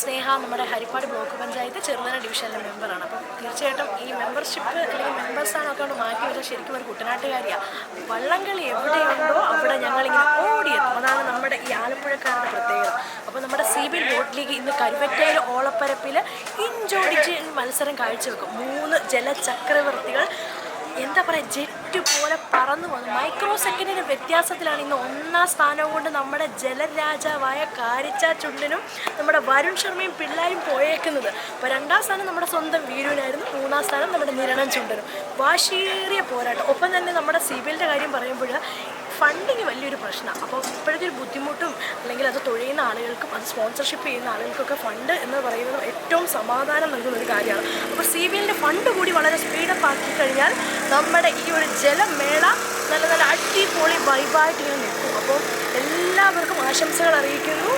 സ്നേഹ നമ്മുടെ ഹരിപ്പാട് ബ്ലോക്ക് പഞ്ചായത്ത് ചെറുതന ഡിവിഷനിലെ മെമ്പറാണ്. അപ്പം തീർച്ചയായിട്ടും ഈ മെമ്പർഷിപ്പ് അല്ലെങ്കിൽ മെമ്പർ സ്ഥാനമൊക്കെ കൊണ്ട് മാറ്റി വെച്ചാൽ ശരിക്കും ഒരു കുട്ടനാട്ടുകാരിയാണ് വള്ളംകളി എവിടെയുണ്ടോ അവിടെ ഞങ്ങളിങ്ങനെ ഓടിയെത്തും. അതാണ് നമ്മുടെ ഈ ആലപ്പുഴക്കാരുടെ പ്രത്യേകത. അപ്പോൾ നമ്മുടെ സി ബി ബോട്ട് ലീഗ് ഇന്ന് കരുവറ്റയിൽ ഓളപ്പരപ്പിൽ ഇഞ്ചോടിച്ച് മത്സരം കാഴ്ചവെക്കും. മൂന്ന് ജലചക്രവർത്തികൾ എന്താ പറയുക ജെറ്റ് പോലെ പറന്നു വന്നു. മൈക്രോ സെക്കൻഡിന് വ്യത്യാസത്തിലാണ് ഇന്ന് ഒന്നാം സ്ഥാനം കൊണ്ട് നമ്മുടെ ജലരാജാവായ കാരിച്ച ചുണ്ടിനും നമ്മുടെ വരുൺ ശർമ്മയും പിള്ളേരും പോയേക്കുന്നത്. അപ്പോൾ രണ്ടാം സ്ഥാനം നമ്മുടെ സ്വന്തം വീരുവിനായിരുന്നു. മൂന്നാം സ്ഥാനം നമ്മുടെ നിരണം ചുണ്ടനും. വാശിയേറിയ പോരാട്ടം. ഒപ്പം തന്നെ നമ്മുടെ സിബിലിന്റെ കാര്യം പറയുമ്പോൾ ഫണ്ടിങ് വലിയൊരു പ്രശ്നമാണ് അപ്പോൾ ഇപ്പോഴത്തെ ഒരു ബുദ്ധിമുട്ടും അല്ലെങ്കിൽ അത് തൊഴിയുന്ന ആളുകൾക്കും അത് സ്പോൺസർഷിപ്പ് ചെയ്യുന്ന ആളുകൾക്കൊക്കെ ഫണ്ട് എന്ന് പറയുന്നത് ഏറ്റവും സമാധാനം നൽകുന്ന ഒരു കാര്യമാണ്. അപ്പോൾ സി ബി എല്ലിന്റെ ഫണ്ട് കൂടി വളരെ സ്പീഡപ്പ് ആക്കി കഴിഞ്ഞാൽ നമ്മുടെ ഈ ഒരു ജലമേള നല്ല നല്ല അടിപൊളി വൈബായിട്ട് ഇങ്ങനെ നിൽക്കും. അപ്പോൾ എല്ലാവർക്കും ആശംസകൾ അറിയിക്കുന്നു.